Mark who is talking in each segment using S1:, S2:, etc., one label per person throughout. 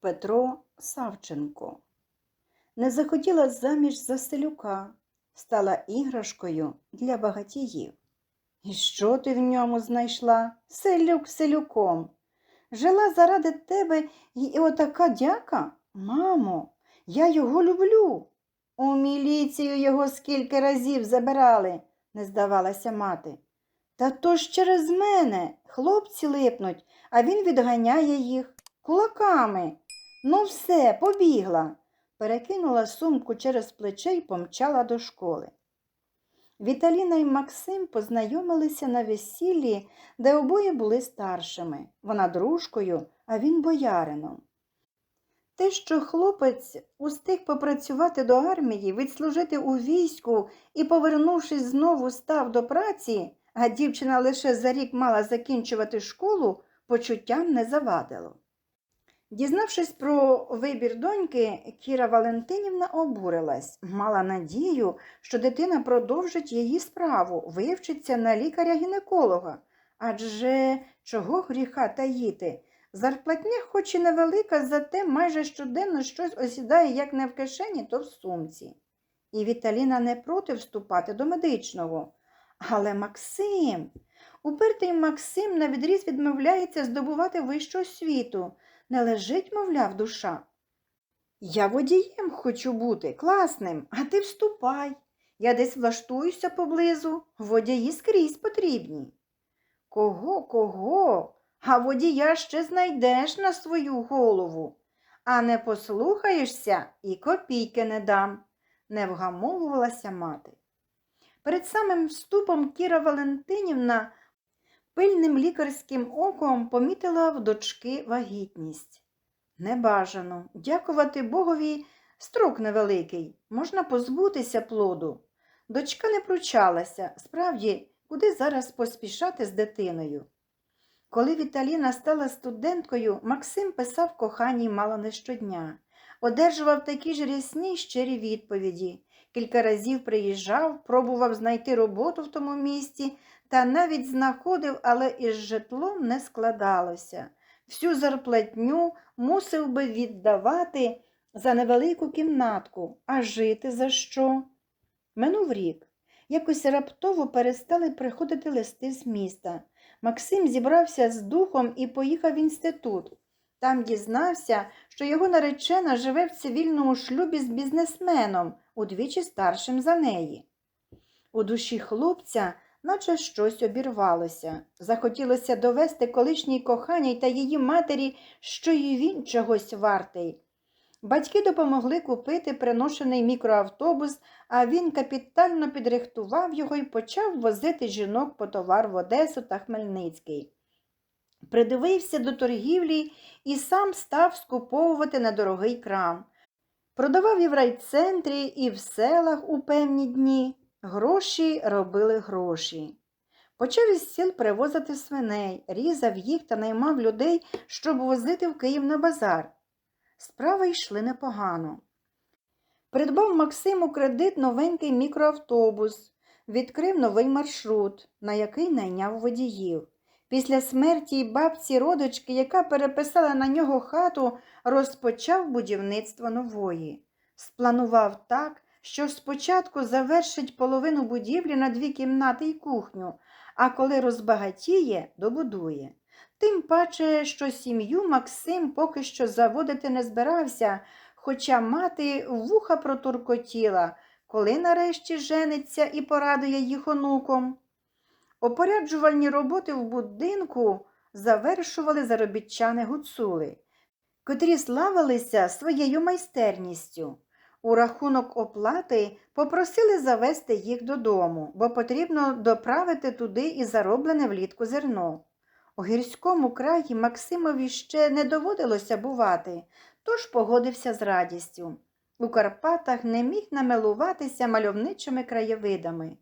S1: Петро Савченко. Не захотіла заміж за селюка, стала іграшкою для багатіїв. І що ти в ньому знайшла? Селюк селюком. Жила заради тебе і отака дяка? Мамо, я його люблю. У міліцію його скільки разів забирали, не здавалася мати. Та то ж через мене хлопці липнуть, а він відганяє їх кулаками. Ну, все, побігла. Перекинула сумку через плече й помчала до школи. Віталіна і Максим познайомилися на весіллі, де обоє були старшими. Вона дружкою, а він боярином. Те, що хлопець устиг попрацювати до армії, відслужити у війську і, повернувшись знову, став до праці, а дівчина лише за рік мала закінчувати школу, почуттям не завадило. Дізнавшись про вибір доньки, Кіра Валентинівна обурилась, мала надію, що дитина продовжить її справу, вивчиться на лікаря-гінеколога. Адже чого гріха таїти? Зарплатня хоч і невелика, зате майже щоденно щось осідає як не в кишені, то в сумці. І Віталіна не проти вступати до медичного. Але Максим, упертий Максим навідріз відмовляється здобувати вищу освіту. Не лежить, мовляв, душа. Я водієм хочу бути, класним, а ти вступай. Я десь влаштуюся поблизу, водії скрізь потрібні. Кого, кого? А водія ще знайдеш на свою голову. А не послухаєшся і копійки не дам, не вгамовувалася мати. Перед самим вступом Кіра Валентинівна пильним лікарським оком помітила в дочки вагітність. Небажано, дякувати Богові, строк невеликий, можна позбутися плоду. Дочка не пручалася, справді, куди зараз поспішати з дитиною. Коли Віталіна стала студенткою, Максим писав коханій мало не щодня, одержував такі ж рясні щирі відповіді. Кілька разів приїжджав, пробував знайти роботу в тому місті, та навіть знаходив, але із житлом не складалося. Всю зарплатню мусив би віддавати за невелику кімнатку, а жити за що? Минув рік. Якось раптово перестали приходити листи з міста. Максим зібрався з духом і поїхав в інститут. Там дізнався, що його наречена живе в цивільному шлюбі з бізнесменом, удвічі старшим за неї. У душі хлопця наче щось обірвалося. Захотілося довести колишній коханій та її матері, що і він чогось вартий. Батьки допомогли купити приношений мікроавтобус, а він капітально підрихтував його і почав возити жінок по товар в Одесу та Хмельницький. Придивився до торгівлі і сам став скуповувати недорогий крам. Продавав і в райцентрі, і в селах у певні дні. Гроші робили гроші. Почав із сіл привозити свиней, різав їх та наймав людей, щоб возити в Київ на базар. Справи йшли непогано. Придбав Максиму кредит новенький мікроавтобус, відкрив новий маршрут, на який найняв водіїв. Після смерті бабці родички, яка переписала на нього хату, розпочав будівництво нової. Спланував так, що спочатку завершить половину будівлі на дві кімнати й кухню, а коли розбагатіє, добудує. Тим паче, що сім'ю Максим поки що заводити не збирався, хоча мати вуха протуркотіла, коли нарешті жениться і порадує їх онуком. Опоряджувальні роботи в будинку завершували заробітчани гуцули, котрі славилися своєю майстерністю. У рахунок оплати попросили завести їх додому, бо потрібно доправити туди і зароблене влітку зерно. У гірському краї Максимові ще не доводилося бувати, тож погодився з радістю. У Карпатах не міг намилуватися мальовничими краєвидами.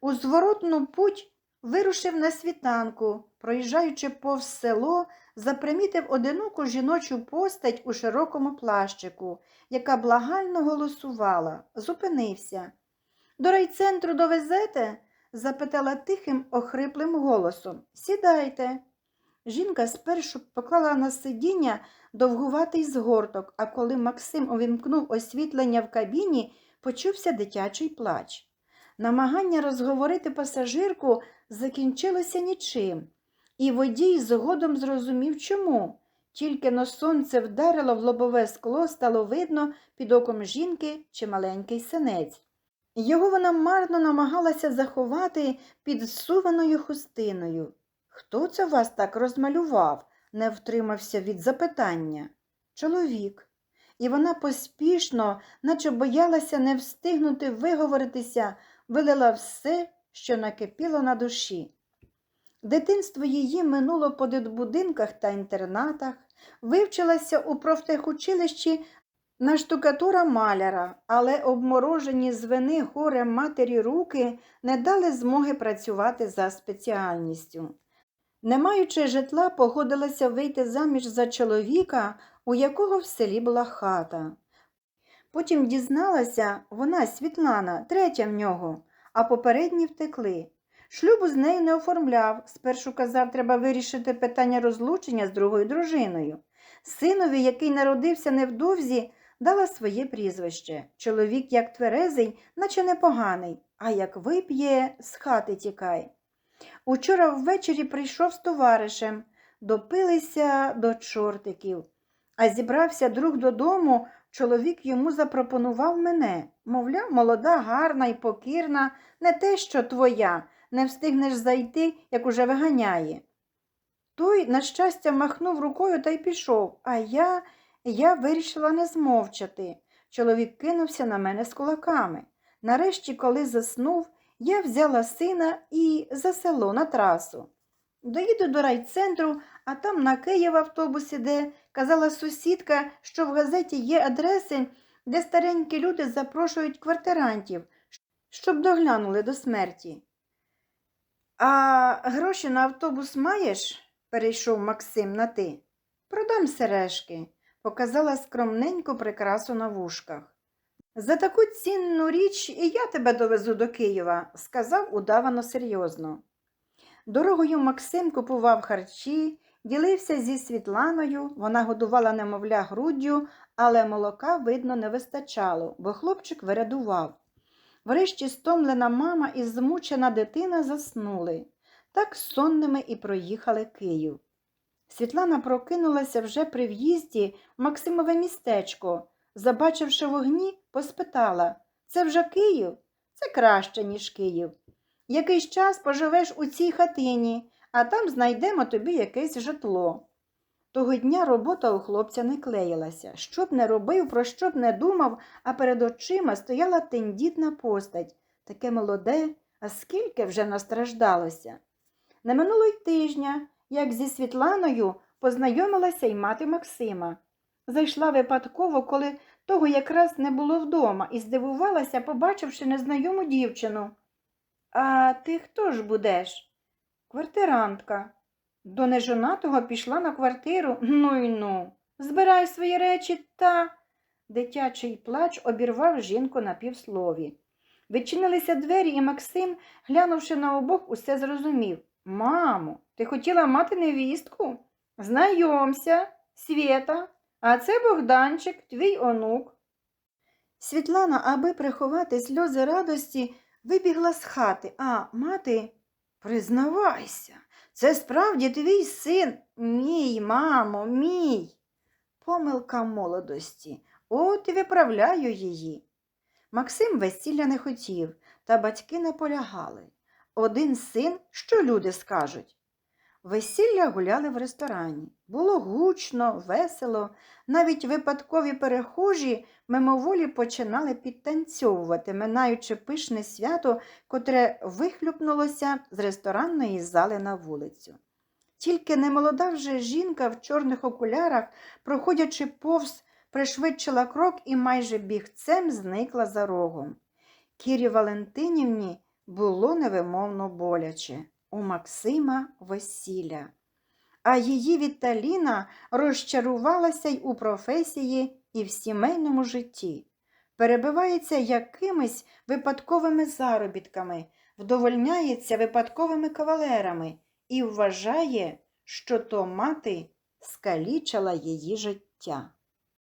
S1: У зворотну путь вирушив на світанку, проїжджаючи повз село, запримітив одиноку жіночу постать у широкому плащику, яка благально голосувала, зупинився. До райцентру довезете? запитала тихим, охриплим голосом. Сідайте. Жінка спершу поклала на сидіння довгуватий згорток, а коли Максим увімкнув освітлення в кабіні, почувся дитячий плач. Намагання розговорити пасажирку закінчилося нічим, і водій згодом зрозумів, чому. Тільки но сонце вдарило в лобове скло, стало видно під оком жінки чи маленький синець. Його вона марно намагалася заховати під зсуваною хустиною. Хто це вас так розмалював? не втримався від запитання. Чоловік. І вона поспішно, наче боялася не встигнути виговоритися, вилила все, що накипіло на душі. Дитинство її минуло по дитбудинках та інтернатах, вивчилася у профтехучилищі на штукатура маляра, але обморожені з вини горем матері руки не дали змоги працювати за спеціальністю. Не маючи житла, погодилася вийти заміж за чоловіка, у якого в селі була хата. Потім дізналася, вона, Світлана, третя в нього, а попередні втекли. Шлюбу з нею не оформляв. Спершу казав, треба вирішити питання розлучення з другою дружиною. Синові, який народився невдовзі, дала своє прізвище. Чоловік, як тверезий, наче непоганий, а як вип'є, з хати тікай. Учора ввечері прийшов з товаришем, допилися до чортиків. А зібрався друг додому, чоловік йому запропонував мене. Мовляв, молода, гарна і покірна, не те, що твоя, не встигнеш зайти, як уже виганяє. Той, на щастя, махнув рукою та й пішов, а я, я вирішила не змовчати. Чоловік кинувся на мене з кулаками. Нарешті, коли заснув, я взяла сина і за село на трасу. Доїду до райцентру, а там на Київ автобус іде. Казала сусідка, що в газеті є адреси, де старенькі люди запрошують квартирантів, щоб доглянули до смерті. А гроші на автобус маєш? перейшов Максим на ти. Продам сережки, показала скромненьку прикрасу на вушках. За таку цінну річ і я тебе довезу до Києва, сказав удавано серйозно. Дорогою Максим купував харчі, ділився зі Світланою, вона годувала немовля груддю, але молока, видно, не вистачало, бо хлопчик вирядував. Врешті стомлена мама і змучена дитина заснули. Так сонними і проїхали Київ. Світлана прокинулася вже при в'їзді в Максимове містечко. Забачивши вогні, поспитала Це вже Київ? Це краще, ніж Київ. Якийсь час поживеш у цій хатині, а там знайдемо тобі якесь житло. Того дня робота у хлопця не клеїлася. Що б не робив, про що б не думав, а перед очима стояла тендітна постать, таке молоде, а скільки вже настраждалося. Не минуло й тижня, як зі Світланою познайомилася й мати Максима. Зайшла випадково, коли того якраз не було вдома, і здивувалася, побачивши незнайому дівчину. А ти хто ж будеш? Квартирантка. До нежонатого пішла на квартиру. Ну й ну. Збирай свої речі та. Дитячий плач обірвав жінку на півслові. Відчинилися двері, і Максим, глянувши на обох, усе зрозумів. Мамо, ти хотіла мати невістку? Знайомся, Свєта, а це Богданчик, твій онук. Світлана, аби приховати сльози радості, вибігла з хати, а мати, признавайся, це справді твій син, мій, мамо, мій. Помилка молодості. От і виправляю її. Максим весілля не хотів, та батьки наполягали. Один син, що люди скажуть. Весілля гуляли в ресторані. Було гучно, весело, навіть випадкові перехожі мимоволі починали підтанцьовувати, минаючи пишне свято, котре вихлюпнулося з ресторанної зали на вулицю. Тільки немолода вже жінка в чорних окулярах, проходячи повз, пришвидшила крок і майже бігцем зникла за рогом. Кірі Валентинівні було невимовно боляче. У Максима весілля. А її Віталіна розчарувалася й у професії, і в сімейному житті. Перебивається якимись випадковими заробітками, вдовольняється випадковими кавалерами і вважає, що то мати скалічила її життя.